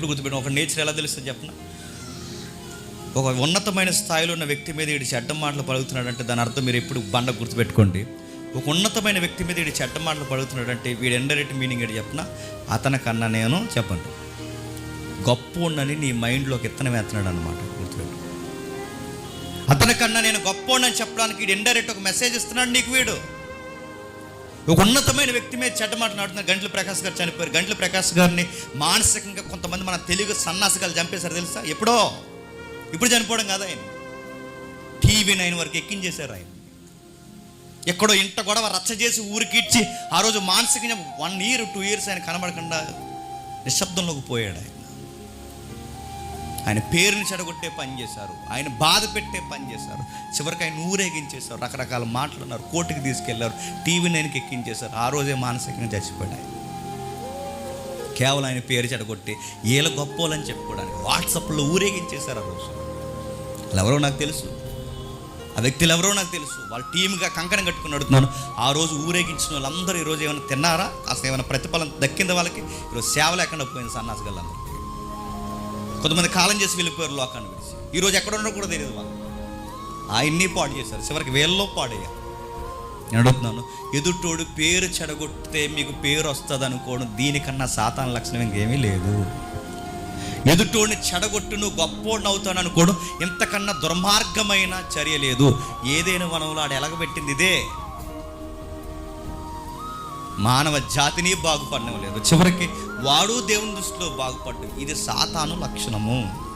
ఇప్పుడు గుర్తుపెట్టిన ఒక నేచర్ ఎలా తెలుస్తుంది చెప్పిన? ఒక ఉన్నతమైన స్థాయిలో ఉన్న వ్యక్తి మీద ఇటు చెడ్డ మాటలు పలుకుతున్నాడంటే దాని అర్థం మీరు ఎప్పుడు బండ గుర్తుపెట్టుకోండి. ఒక ఉన్నతమైన వ్యక్తి మీద ఇటు చెడ్డ మాటలు పలుకుతున్నాడంటే వీడు ఎండరెట్ మీనింగ్ ఏంటి చెప్పిన? అతని కన్నా నేను చెప్పండి గొప్ప ఉండని నీ మైండ్లోకి ఇత్తనం వేస్తున్నాడు అనమాట గుర్తుపెట్టు అతని కన్నా నేను గొప్ప ఉండని చెప్పడానికి వీడు ఇండైరెక్ట్ ఒక మెసేజ్ ఇస్తున్నాడు నీకు వీడు. ఒక ఉన్నతమైన వ్యక్తి మీద చెడ్డ మాట్లాడుతున్నారు గంటల ప్రకాష్ గారు చనిపోయారు. గంటల ప్రకాష్ గారిని మానసికంగా కొంతమంది మన తెలుగు సన్నాసికాలు చంపేశారు తెలుసా? ఎప్పుడో? ఇప్పుడు చనిపోవడం కాదు ఆయన. టీవీ నైన్ వరకు ఎక్కించేశారు ఆయన. ఎక్కడో ఇంట గొడవ రచ్చ చేసి ఊరికిచ్చి ఆ రోజు మానసికంగా వన్ ఇయర్ టూ ఇయర్స్ ఆయన కనబడకుండా నిశ్శబ్దంలోకి పోయాడు ఆయన. ఆయన పేరుని చెడగొట్టే పని చేశారు. ఆయన బాధ పెట్టే పని చేశారు. చివరికి ఆయన ఊరేగించేశారు. రకరకాల మాటలు అన్నారు. కోర్టుకి తీసుకెళ్ళారు. టీవీ నైన్కి ఎక్కించేశారు. ఆ రోజే మానసికంగా చచ్చిపోయాడు కేవలం ఆయన పేరు చెడగొట్టి వీళ్ళ గొప్పోలని చెప్పుకోవడానికి వాట్సాప్లో ఊరేగించేశారు ఆ రోజు. వాళ్ళు ఎవరో నాకు తెలుసు. ఆ వ్యక్తులు ఎవరో నాకు తెలుసు. వాళ్ళ టీమ్గా కంకణం కట్టుకుని అడుగుతున్నాను ఆ రోజు ఊరేగించిన వాళ్ళందరూ ఈరోజు ఏమైనా తిన్నారా? అసలు ఏమైనా ప్రతిఫలం దక్కింది వాళ్ళకి? ఈరోజు సేవ లేకుండా పోయింది సన్నాసి గల్లందరూ. కొంతమంది కాలం చేసి వెళ్ళిపోయారు లోకాన్ని విడిచి ఈరోజు ఎక్కడ ఉండో కూడా తెలియదు వాళ్ళు ఆయన్ని పాడు చేశారు. చివరికి వేళ్ళలో పాడయ్యారు. నేను అడుగుతున్నాను ఎదుటోడు పేరు చెడగొట్టితే మీకు పేరు వస్తుంది అనుకోవడం దీనికన్నా సాతాన లక్షణం ఇంకేమీ లేదు. ఎదుటోడిని చెడగొట్టు నువ్వు గొప్పోడిని అవుతాను అనుకోవడం ఇంతకన్నా దుర్మార్గమైన చర్య లేదు. ఏదైనా వనంలో ఆడ ఎలగబెట్టింది ఇదే. మానవ జాతిని బాగుపడడం లేదు. చివరికి వాడు దేవుని దృష్టిలో బాగుపడ్డం. ఇది సాతాను లక్షణము.